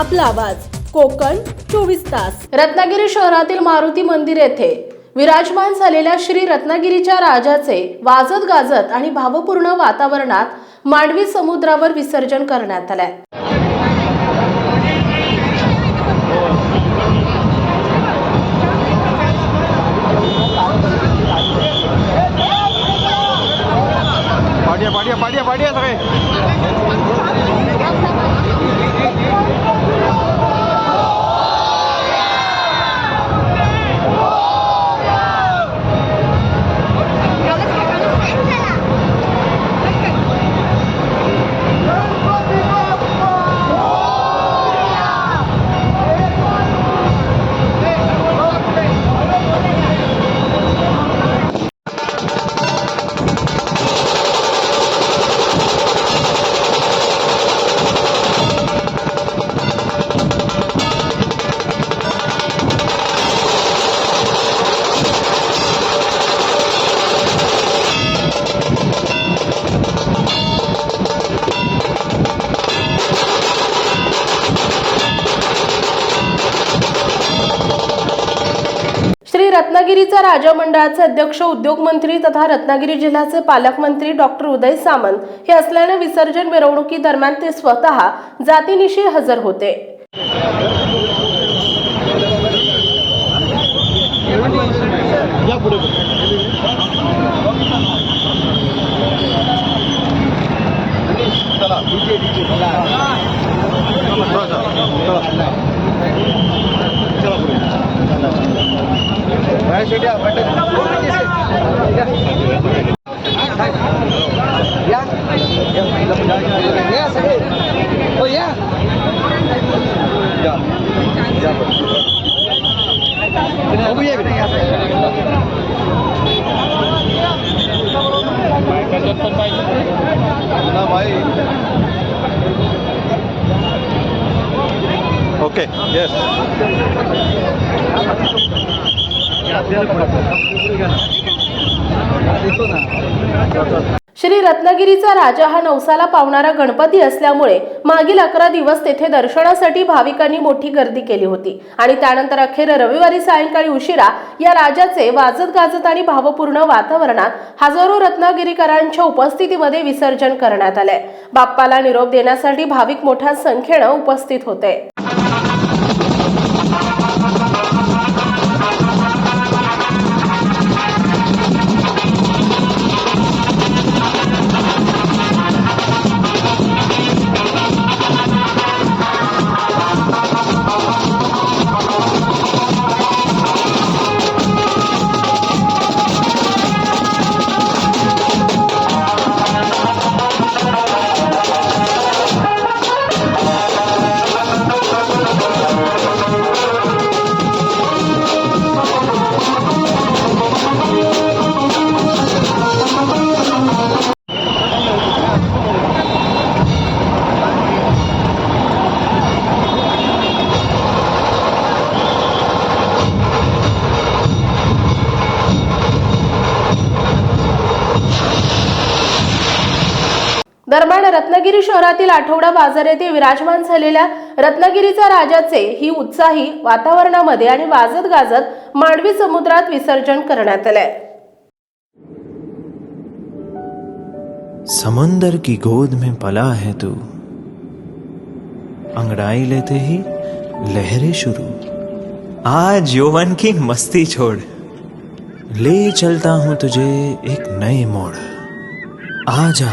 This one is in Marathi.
आपला आवाज. कोकण चोवीस तास. रत्नागिरी शहरातील मारुती मंदिर येथे विराजमान झालेल्या श्री रत्नागिरीच्या राजाचे वाजत गाजत आणि भावपूर्ण वातावरणात मांडवी समुद्रावर विसर्जन करण्यात आलंय. रत्नागिरीचा राजा मंडळाचे अध्यक्ष उद्योगमंत्री तथा रत्नागिरी जिल्ह्याचे पालकमंत्री डॉक्टर उदय सामंत हे असल्याने विसर्जन मिरवणुकी दरम्यान ते स्वतः जातीनिशी हजर होते. चला चला चला चला या पटकन. या या सगळे हो या या या बघू या बेटा. ना भाई ओके येस श्री रत्नागिरीचा राजा हा नवसाला पावणारा गणपती असल्यामुळे मागील अकरा दिवस तेथे दर्शनासाठी भाविकांनी मोठी गर्दी केली होती. आणि त्यानंतर अखेर रविवारी सायंकाळी उशिरा या राजाचे वाजत गाजत आणि भावपूर्ण वातावरणात हजारो रत्नागिरीकरांच्या उपस्थितीमध्ये विसर्जन करण्यात आले बाप्पाला निरोप देण्यासाठी भाविक मोठ्या संख्येनं उपस्थित होते. दरम्यान रत्नागिरी शहरातील आठवडा बाजार येथे विराजमान झालेल्या रत्नागिरीचा राजाचे ही उत्साही वातावरणामध्ये आणि वाजत गाजत मांडवी समुद्रात विसर्जन करण्यात आलंय. समंदर की गोद में पला है तू। अंगड़ाई लेते ही लहरें शुरू। आज यौवन की मस्ती छोड़। ले चलता हूं तुझे एक नए मोड़। आजा